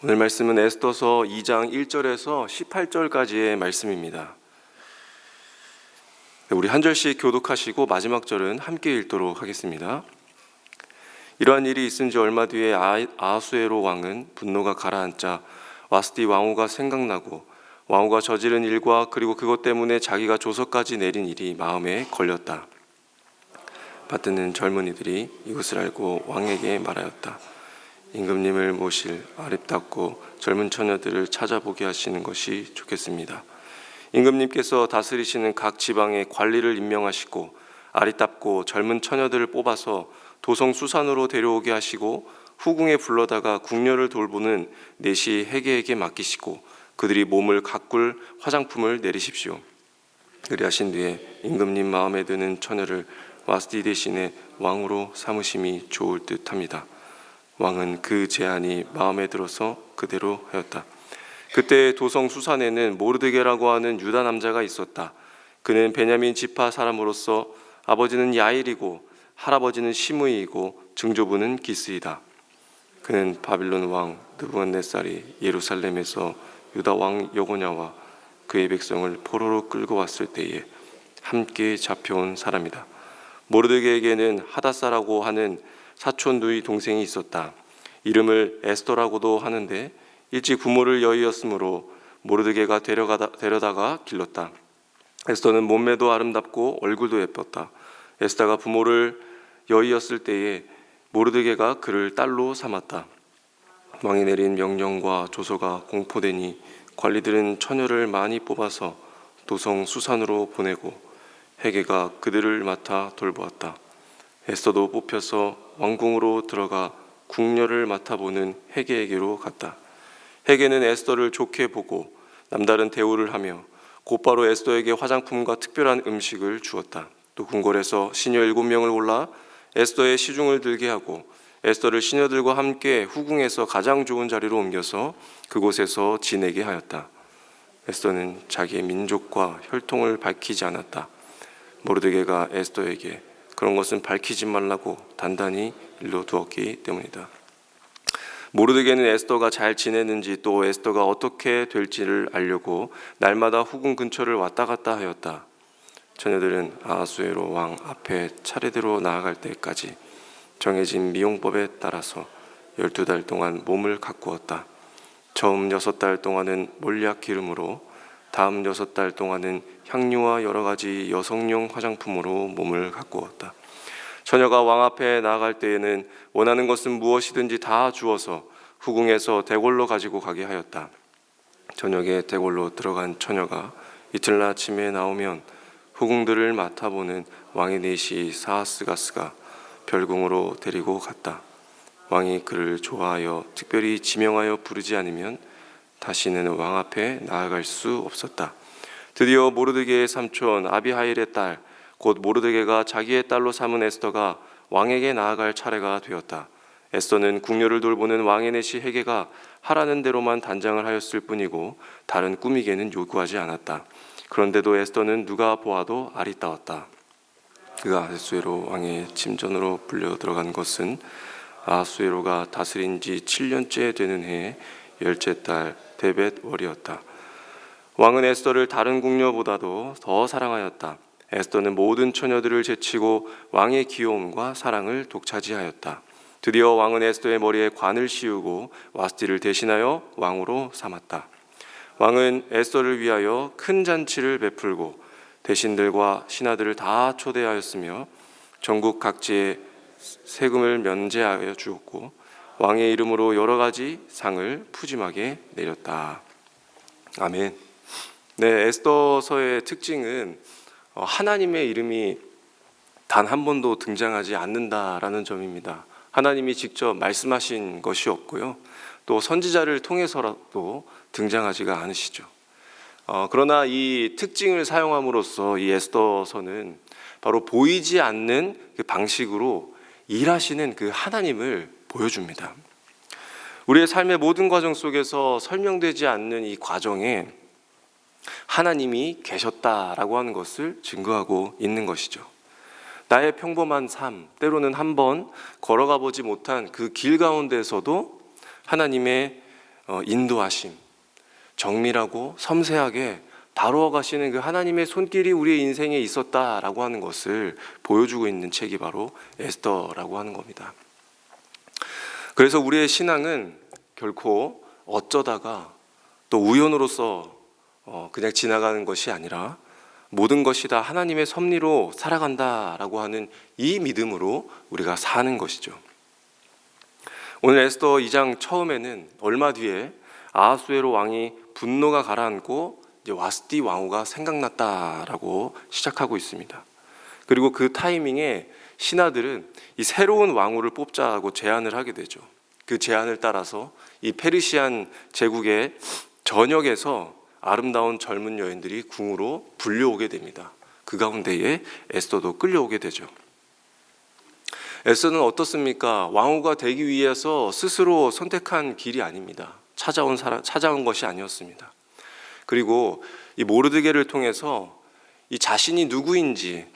오늘 말씀은 에스더서 2장 1절에서 18절까지의 말씀입니다. 우리 한 절씩 교독하시고 마지막 절은 함께 읽도록 하겠습니다. 이러한 일이 있은 지 얼마 뒤에 아- 아하수에로 왕은 분노가 가라앉자 와스디 왕후가 생각나고 왕후가 저지른 일과 그리고 그것 때문에 자기가 조서까지 내린 일이 마음에 걸렸다. 받드는 젊은이들이 이것을 알고 왕에게 말하였다. 임금님을 모실 아름답고 젊은 처녀들을 찾아보게 하시는 것이 좋겠습니다. 임금님께서 다스리시는 각 지방에 관리를 임명하시고 아리답고 젊은 처녀들을 뽑아서 도성 수산으로 데려오게 하시고 후궁에 불러다가 궁녀를 돌보는 내시 해계에게 맡기시고 그들이 몸을 가꿀 화장품을 내리십시오. 그리하신 뒤에 임금님 마음에 드는 처녀를 와스디 대신에 왕으로 삼으심이 좋을 듯합니다. 왕은 그 제안이 마음에 들어서 그대로 하였다. 그때 도성 수산에는 모르드게라고 하는 유다 남자가 있었다. 그는 베냐민 지파 사람으로서 아버지는 야일이고 할아버지는 시므이이고 증조부는 기스이다. 그는 바빌론 왕 느부갓네살이 예루살렘에서 유다 왕 여고냐와 그의 백성을 포로로 끌고 왔을 때에 함께 잡혀온 사람이다. 모르드게에게는 하다사라고 하는 사촌 누이 동생이 있었다. 이름을 에스더라고도 하는데 일찍 부모를 여의었으므로 모르드게가 데려가다, 데려다가 길렀다. 에스더는 몸매도 아름답고 얼굴도 예뻤다. 에스더가 부모를 여의었을 때에 모르드게가 그를 딸로 삼았다. 왕이 내린 명령과 조서가 공포되니 관리들은 처녀를 많이 뽑아서 도성 수산으로 보내고 해계가 그들을 맡아 돌보았다. 에스더도 뽑혀서 왕궁으로 들어가 궁녀를 맡아보는 해계에게로 갔다. 해계는 에스더를 좋게 보고 남다른 대우를 하며 곧바로 에스더에게 화장품과 특별한 음식을 주었다. 또 궁궐에서 시녀 일곱 명을 골라 에스더의 시중을 들게 하고 에스더를 시녀들과 함께 후궁에서 가장 좋은 자리로 옮겨서 그곳에서 지내게 하였다. 에스더는 자기의 민족과 혈통을 밝히지 않았다. 모르드게가 에스더에게 그런 것은 밝히지 말라고 단단히 일러 두었기 때문이다. 모르드게는 에스더가 잘 지내는지 또 에스더가 어떻게 될지를 알려고 날마다 후궁 근처를 왔다 갔다 하였다. 처녀들은 아하수에로 왕 앞에 차례대로 나아갈 때까지 정해진 미용법에 따라서 열두 달 동안 몸을 가꾸었다. 처음 여섯 달 동안은 몰약 기름으로, 다음 여섯 달 동안은 향료와 여러 가지 여성용 화장품으로 몸을 가꾸었다. 처녀가 왕 앞에 나아갈 때에는 원하는 것은 무엇이든지 다 주어서 후궁에서 대궐로 가지고 가게 하였다. 저녁에 대궐로 들어간 처녀가 이틀 아침에 나오면 후궁들을 맡아보는 왕의 내시 사하스가스가 별궁으로 데리고 갔다. 왕이 그를 좋아하여 특별히 지명하여 부르지 않으면 다시는 왕 앞에 나아갈 수 없었다. 드디어 모르드게의 삼촌 아비하일의 딸, 곧 모르드게가 자기의 딸로 삼은 에스더가 왕에게 나아갈 차례가 되었다. 에스더는 궁녀를 돌보는 왕의 내시 헤게가 하라는 대로만 단장을 하였을 뿐이고 다른 꾸미개는 요구하지 않았다. 그런데도 에스더는 누가 보아도 아리따웠다. 그가 아수에로 왕의 침전으로 불려 들어간 것은 아수에로가 다스린 지 7년째 되는 해의 열째 달 데벳 월이었다. 왕은 에스더를 다른 궁녀보다도 더 사랑하였다. 에스더는 모든 처녀들을 제치고 왕의 귀여움과 사랑을 독차지하였다. 드디어 왕은 에스더의 머리에 관을 씌우고 와스티를 대신하여 왕으로 삼았다. 왕은 에스더를 위하여 큰 잔치를 베풀고 대신들과 신하들을 다 초대하였으며 전국 각지에 세금을 면제하여 주었고 왕의 이름으로 여러 가지 상을 푸짐하게 내렸다. 아멘. 네, 에스더서의 특징은 어, 하나님의 이름이 단 한 번도 등장하지 않는다라는 점입니다. 하나님이 직접 말씀하신 것이 없고요. 또 선지자를 통해서라도 등장하지가 않으시죠. 어, 그러나 이 특징을 사용함으로써 이 에스더서는 바로 보이지 않는 그 방식으로 일하시는 그 하나님을 보여줍니다. 우리의 삶의 모든 과정 속에서 설명되지 않는 이 과정에 하나님이 계셨다라고 하는 것을 증거하고 있는 것이죠. 나의 평범한 삶, 때로는 한번 걸어가 보지 못한 그 길 가운데서도 하나님의 어, 인도하심, 정밀하고 섬세하게 다루어 가시는 그 하나님의 손길이 우리의 인생에 있었다라고 하는 것을 보여주고 있는 책이 바로 에스더라고 하는 겁니다. 그래서 우리의 신앙은 결코 어쩌다가 또 우연으로서 어, 그냥 지나가는 것이 아니라 모든 것이 다 하나님의 섭리로 살아간다라고 하는 이 믿음으로 우리가 사는 것이죠. 오늘 에스더 2장 처음에는 얼마 뒤에 아하수에로 왕이 분노가 가라앉고 이제 와스티 왕후가 생각났다라고 시작하고 있습니다. 그리고 그 타이밍에 신하들은 이 새로운 왕후를 뽑자고 제안을 하게 되죠. 그 제안을 따라서 이 페르시안 제국의 전역에서 아름다운 젊은 여인들이 궁으로 불려오게 됩니다. 그 가운데에 에스더도 끌려오게 되죠. 에스더는 어떻습니까? 왕후가 되기 위해서 스스로 선택한 길이 아닙니다. 찾아온 사람, 찾아온 것이 아니었습니다. 그리고 이 모르드게를 통해서 이 자신이 누구인지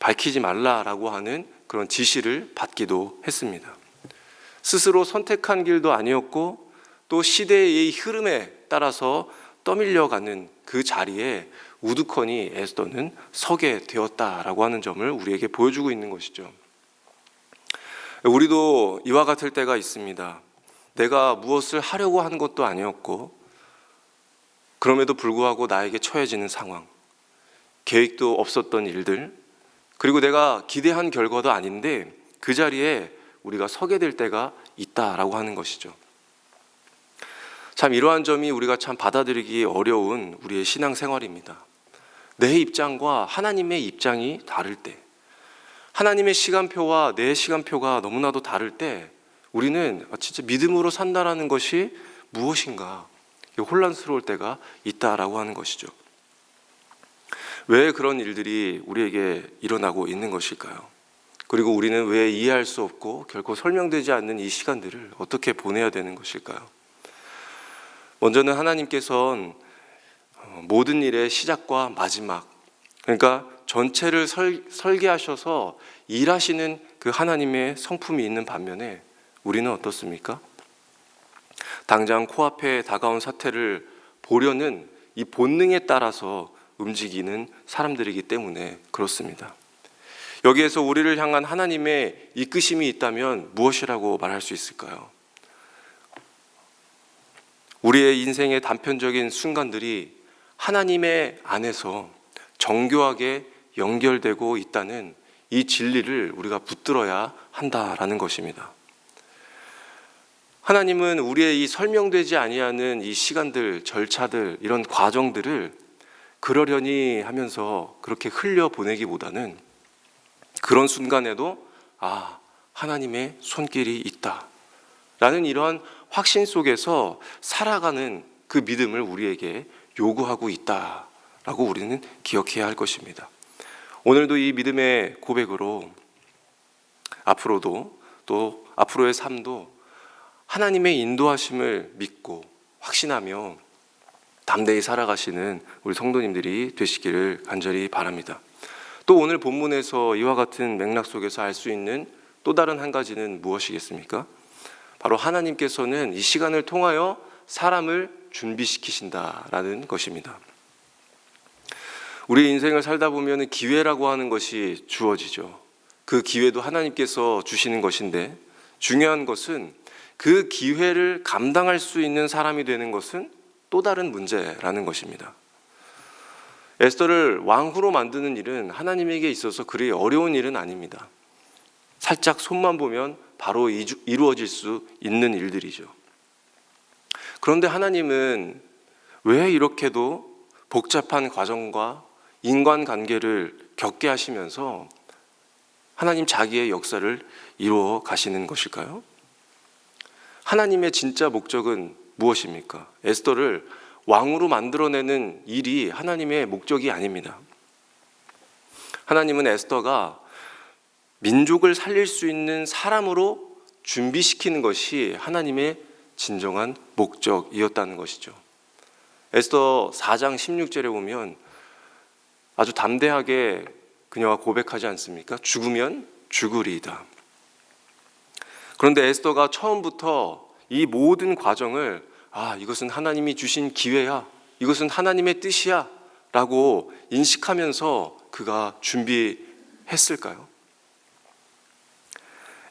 밝히지 말라라고 하는 그런 지시를 받기도 했습니다. 스스로 선택한 길도 아니었고 또 시대의 흐름에 따라서 떠밀려가는 그 자리에 우두커니 에스더는 서게 되었다라고 하는 점을 우리에게 보여주고 있는 것이죠. 우리도 이와 같을 때가 있습니다. 내가 무엇을 하려고 한 것도 아니었고, 그럼에도 불구하고 나에게 처해지는 상황, 계획도 없었던 일들, 그리고 내가 기대한 결과도 아닌데 그 자리에 우리가 서게 될 때가 있다라고 하는 것이죠. 참 이러한 점이 우리가 참 받아들이기 어려운 우리의 신앙 생활입니다. 내 입장과 하나님의 입장이 다를 때, 하나님의 시간표와 내 시간표가 너무나도 다를 때, 우리는 진짜 믿음으로 산다라는 것이 무엇인가 혼란스러울 때가 있다라고 하는 것이죠. 왜 그런 일들이 우리에게 일어나고 있는 것일까요? 그리고 우리는 왜 이해할 수 없고 결코 설명되지 않는 이 시간들을 어떻게 보내야 되는 것일까요? 먼저는 하나님께서는 어, 모든 일의 시작과 마지막, 그러니까 전체를 설, 설계하셔서 일하시는 그 하나님의 성품이 있는 반면에 우리는 어떻습니까? 당장 코앞에 다가온 사태를 보려는 이 본능에 따라서 움직이는 사람들이기 때문에 그렇습니다. 여기에서 우리를 향한 하나님의 이끄심이 있다면 무엇이라고 말할 수 있을까요? 우리의 인생의 단편적인 순간들이 하나님의 안에서 정교하게 연결되고 있다는 이 진리를 우리가 붙들어야 한다라는 것입니다. 하나님은 우리의 이 설명되지 아니하는 이 시간들, 절차들, 이런 과정들을 그러려니 하면서 그렇게 흘려 보내기보다는 그런 순간에도 아, 하나님의 손길이 있다. 라는 이러한 확신 속에서 살아가는 그 믿음을 우리에게 요구하고 있다. 라고 우리는 기억해야 할 것입니다. 오늘도 이 믿음의 고백으로 앞으로도 또 앞으로의 삶도 하나님의 인도하심을 믿고 확신하며 담대히 살아가시는 우리 성도님들이 되시기를 간절히 바랍니다. 또 오늘 본문에서 이와 같은 맥락 속에서 알 수 있는 또 다른 한 가지는 무엇이겠습니까? 바로 하나님께서는 이 시간을 통하여 사람을 준비시키신다라는 것입니다. 우리 인생을 살다 보면 기회라고 하는 것이 주어지죠. 그 기회도 하나님께서 주시는 것인데 중요한 것은 그 기회를 감당할 수 있는 사람이 되는 것은 또 다른 문제라는 것입니다. 에스더를 왕후로 만드는 일은 하나님에게 있어서 그리 어려운 일은 아닙니다. 살짝 손만 보면 바로 이루어질 수 있는 일들이죠. 그런데 하나님은 왜 이렇게도 복잡한 과정과 인간 관계를 겪게 하시면서 하나님 자기의 역사를 이루어 가시는 것일까요? 하나님의 진짜 목적은 무엇입니까? 에스더를 왕으로 만들어내는 일이 하나님의 목적이 아닙니다. 하나님은 에스더가 민족을 살릴 수 있는 사람으로 준비시키는 것이 하나님의 진정한 목적이었다는 것이죠. 에스더 4장 16절에 보면 아주 담대하게 그녀가 고백하지 않습니까? 죽으면 죽으리이다. 그런데 에스더가 처음부터 이 모든 과정을 아, 이것은 하나님이 주신 기회야. 이것은 하나님의 뜻이야. 라고 인식하면서 그가 준비했을까요?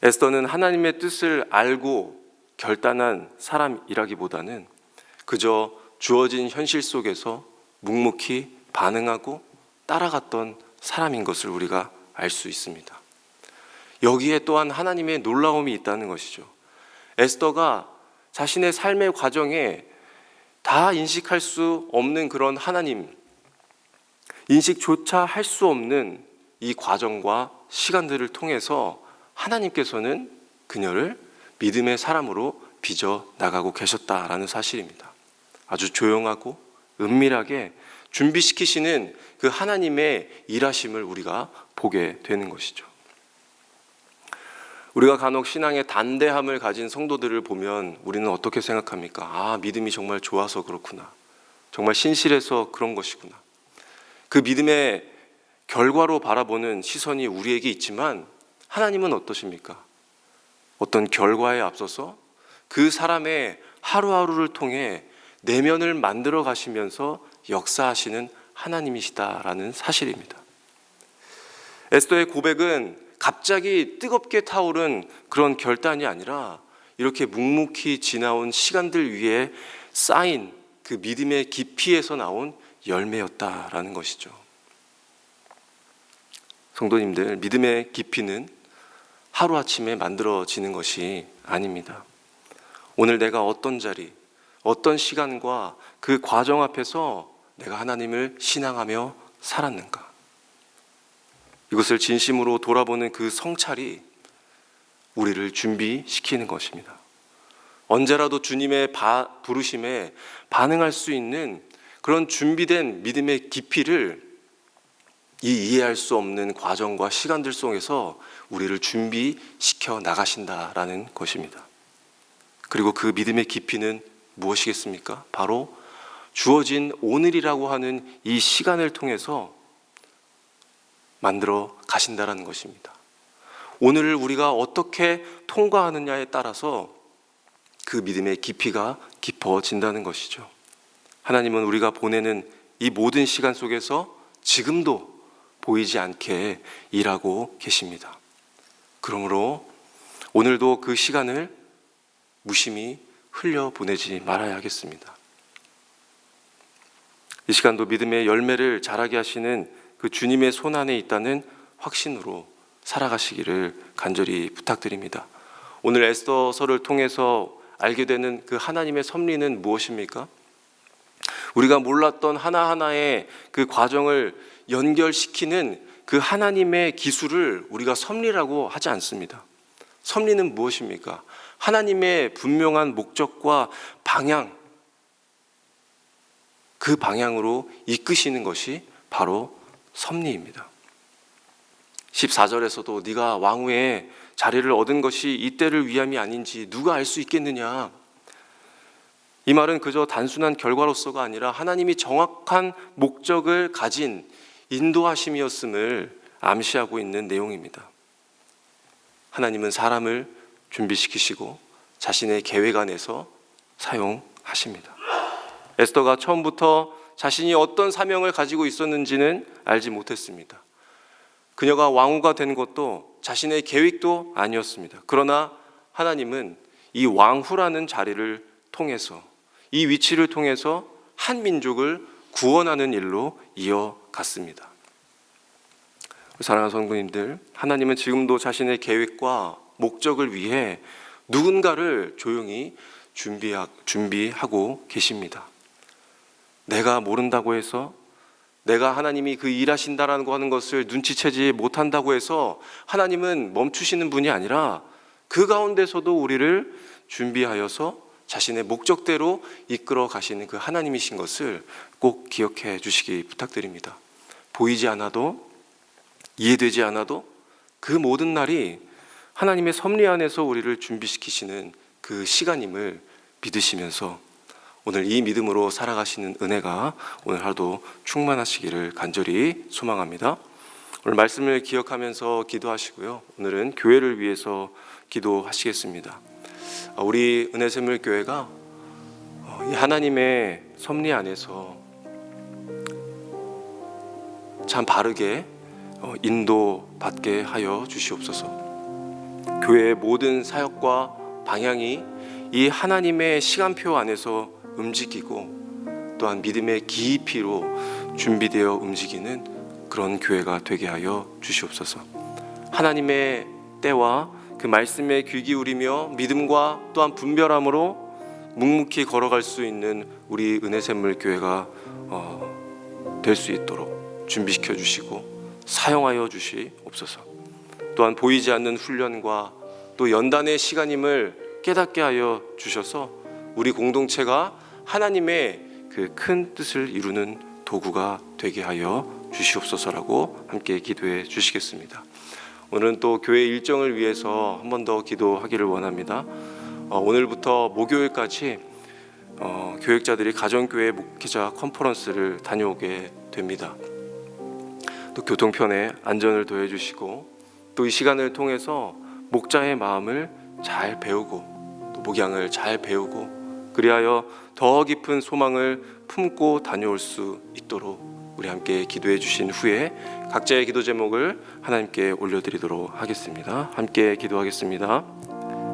에스더는 하나님의 뜻을 알고 결단한 사람이라기보다는 그저 주어진 현실 속에서 묵묵히 반응하고 따라갔던 사람인 것을 우리가 알 수 있습니다. 여기에 또한 하나님의 놀라움이 있다는 것이죠. 에스더가 자신의 삶의 과정에 다 인식할 수 없는 그런 하나님, 인식조차 할 수 없는 이 과정과 시간들을 통해서 하나님께서는 그녀를 믿음의 사람으로 빚어 나가고 계셨다라는 사실입니다. 아주 조용하고 은밀하게 준비시키시는 그 하나님의 일하심을 우리가 보게 되는 것이죠. 우리가 간혹 신앙의 단대함을 가진 성도들을 보면 우리는 어떻게 생각합니까? 아, 믿음이 정말 좋아서 그렇구나. 정말 신실해서 그런 것이구나. 그 믿음의 결과로 바라보는 시선이 우리에게 있지만 하나님은 어떠십니까? 어떤 결과에 앞서서 그 사람의 하루하루를 통해 내면을 만들어 가시면서 역사하시는 하나님이시다라는 사실입니다. 에스더의 고백은 갑자기 뜨겁게 타오른 그런 결단이 아니라 이렇게 묵묵히 지나온 시간들 위에 쌓인 그 믿음의 깊이에서 나온 열매였다라는 것이죠. 성도님들, 믿음의 깊이는 하루아침에 만들어지는 것이 아닙니다. 오늘 내가 어떤 자리, 어떤 시간과 그 과정 앞에서 내가 하나님을 신앙하며 살았는가? 이것을 진심으로 돌아보는 그 성찰이 우리를 준비시키는 것입니다. 언제라도 주님의 바, 부르심에 반응할 수 있는 그런 준비된 믿음의 깊이를 이 이해할 수 없는 과정과 시간들 속에서 우리를 준비시켜 나가신다라는 것입니다. 그리고 그 믿음의 깊이는 무엇이겠습니까? 바로 주어진 오늘이라고 하는 이 시간을 통해서 만들어 가신다라는 것입니다. 오늘을 우리가 어떻게 통과하느냐에 따라서 그 믿음의 깊이가 깊어진다는 것이죠. 하나님은 우리가 보내는 이 모든 시간 속에서 지금도 보이지 않게 일하고 계십니다. 그러므로 오늘도 그 시간을 무심히 흘려 보내지 말아야 하겠습니다. 이 시간도 믿음의 열매를 자라게 하시는 그 주님의 손 안에 있다는 확신으로 살아가시기를 간절히 부탁드립니다. 오늘 에스더서를 통해서 알게 되는 그 하나님의 섭리는 무엇입니까? 우리가 몰랐던 하나하나의 그 과정을 연결시키는 그 하나님의 기술을 우리가 섭리라고 하지 않습니다. 섭리는 무엇입니까? 하나님의 분명한 목적과 방향, 그 방향으로 이끄시는 것이 바로 섭리입니다. 14절에서도 네가 왕후의 자리를 얻은 것이 이때를 위함이 아닌지 누가 알 수 있겠느냐. 이 말은 그저 단순한 결과로서가 아니라 하나님이 정확한 목적을 가진 인도하심이었음을 암시하고 있는 내용입니다. 하나님은 사람을 준비시키시고 자신의 계획 안에서 사용하십니다. 에스더가 처음부터 자신이 어떤 사명을 가지고 있었는지는 알지 못했습니다. 그녀가 왕후가 된 것도 자신의 계획도 아니었습니다. 그러나 하나님은 이 왕후라는 자리를 통해서 이 위치를 통해서 한 민족을 구원하는 일로 이어갔습니다. 사랑하는 성도님들, 하나님은 지금도 자신의 계획과 목적을 위해 누군가를 조용히 준비하고 계십니다. 내가 모른다고 해서 내가 하나님이 그 일하신다라는 거 하는 것을 눈치채지 못한다고 해서 하나님은 멈추시는 분이 아니라 그 가운데서도 우리를 준비하여서 자신의 목적대로 이끌어 가시는 그 하나님이신 것을 꼭 기억해 주시기 부탁드립니다. 보이지 않아도 이해되지 않아도 그 모든 날이 하나님의 섭리 안에서 우리를 준비시키시는 그 시간임을 믿으시면서 오늘 이 믿음으로 살아가시는 은혜가 오늘 하루도 충만하시기를 간절히 소망합니다. 오늘 말씀을 기억하면서 기도하시고요. 오늘은 교회를 위해서 기도하시겠습니다. 우리 은혜샘물 교회가 어, 이 하나님의 섭리 안에서 참 바르게 어, 인도받게 하여 주시옵소서. 교회의 모든 사역과 방향이 이 하나님의 시간표 안에서 움직이고 또한 믿음의 깊이로 준비되어 움직이는 그런 교회가 되게 하여 주시옵소서. 하나님의 때와 그 말씀에 귀 기울이며 믿음과 또한 분별함으로 묵묵히 걸어갈 수 있는 우리 은혜샘물 교회가 어, 될수 있도록 준비시켜 주시고 사용하여 주시옵소서. 또한 보이지 않는 훈련과 또 연단의 시간임을 깨닫게 하여 주셔서 우리 공동체가 하나님의 그 큰 뜻을 이루는 도구가 되게 하여 주시옵소서라고 함께 기도해 주시겠습니다. 오늘은 또 교회 일정을 위해서 한 번 더 기도하기를 원합니다. 어, 오늘부터 목요일까지 어, 교육자들이 가정교회 목회자 컨퍼런스를 다녀오게 됩니다. 또 교통편에 안전을 더해 주시고 또 이 시간을 통해서 목자의 마음을 잘 배우고 또 목양을 잘 배우고 그리하여 더 깊은 소망을 품고 다녀올 수 있도록 우리 함께 기도해 주신 후에 각자의 기도 제목을 하나님께 올려드리도록 하겠습니다. 함께 기도하겠습니다.